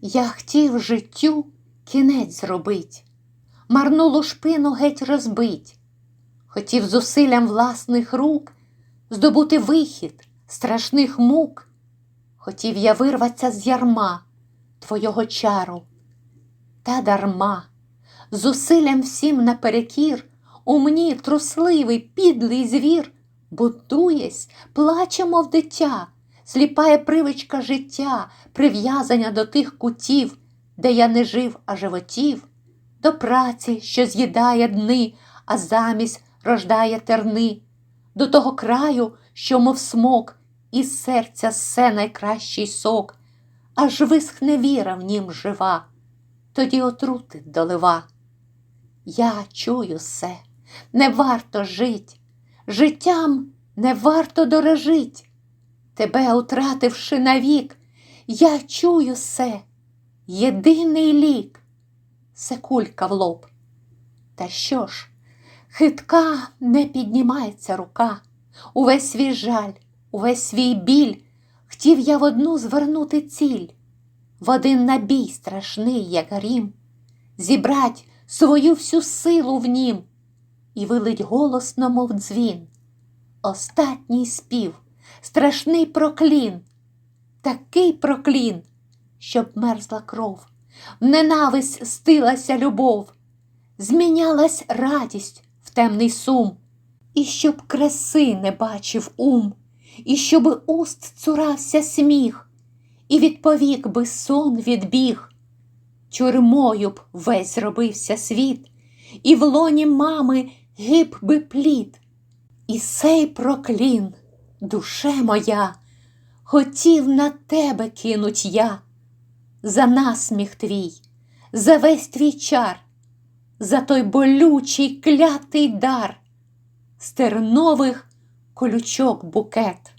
Я хотів життю кінець зробить, марнулу шпину геть розбить, хотів зусиллям власних рук здобути вихід страшних мук, хотів я вирватися з ярма твого чару, та дарма, зусиллям всім наперекір, у мені трусливий підлий звір, будуєсь, плаче, мов дитя, сліпає привичка життя, прив'язання до тих кутів, де я не жив, а животів, до праці, що з'їдає дни, а замість рождає терни, до того краю, що, мов смок, із серця все найкращий сок, аж висхне віра в нім жива, тоді отрути долива. Я чую все, не варто жить, життям не варто дорожить. Тебе, утративши навік, я чую все, єдиний лік, це кулька в лоб. Та що ж, хитка не піднімається рука, увесь свій жаль, увесь свій біль, хотів я в одну звернути ціль, в один набій страшний, як грім, зібрать свою всю силу в нім. І вилить голосно, мов дзвін. Остатній спів, страшний проклін, такий проклін, щоб мерзла кров, в ненависть стилася любов, змінялась радість в темний сум, і щоб краси не бачив ум, і щоб уст цурався сміх, і від повік би сон відбіг. Тюрмою б весь зробився світ, і в лоні мами гиб би плід. І сей проклін, душе моя, хотів на тебе кинуть я, за насміх твій, за весь твій чар, за той болючий клятий дар, стернових колючок букет.